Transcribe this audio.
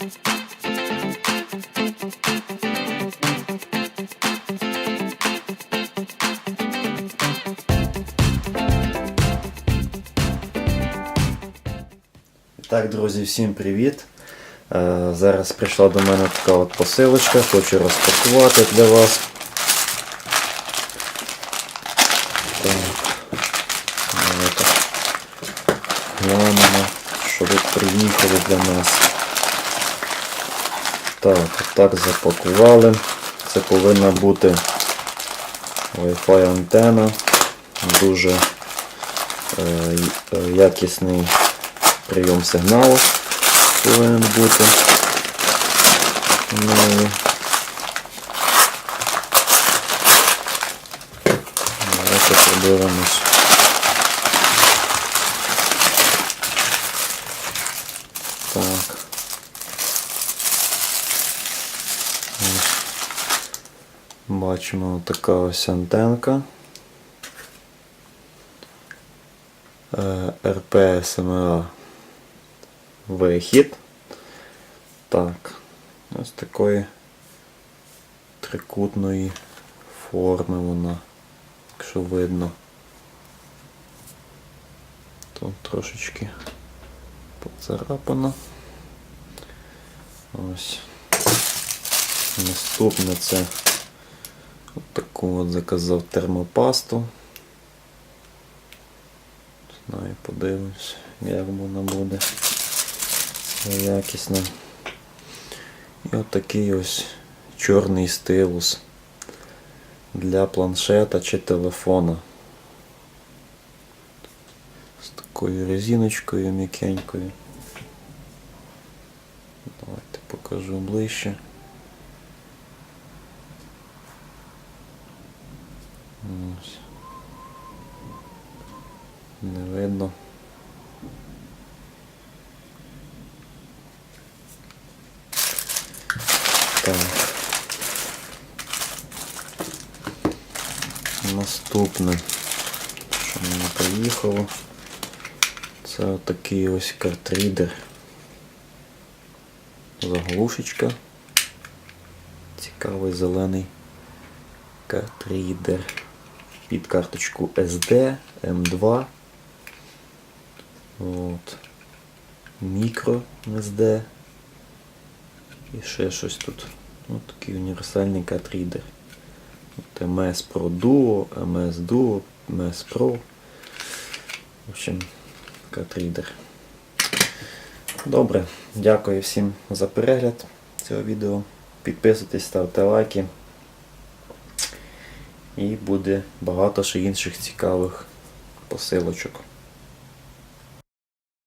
Так, друзі, всім привіт! Е, Зараз прийшла до мене така от посилочка, хочу розпакувати для вас. Так. Глянемо, що приїхали для нас. Так, так запакували. Це повинна бути Wi-Fi антена. Дуже е, е, якісний прийом сигналу повинен бути. Ну, і Давайте подивимось. Так. Ось. Бачимо така ось антенка. Е, РП вихід. Так, ось такої трикутної форми вона, якщо видно. Тут трошечки поцарапана. Ось. Наступне це от таку от заказав термопасту. Знаю, подивимось, як вона буде якісно. І отакий ось чорний стилус для планшета чи телефона. З такою резиночкою м'якенькою. Давайте покажу ближче. Не видно. Так. Наступне, що мені приїхало, це отакий ось картрідер. Заглушечка. Цікавий зелений картрідер. Під карточку SD M2. От. Мікро SD. І ще щось тут. Ось такий універсальний картрідер. От MS Pro Duo, MS Duo, MS Pro. В общем, картрідер. Добре, дякую всім за перегляд цього відео. Підписуйтесь, ставте лайки. І буде багато ще інших цікавих посилочок.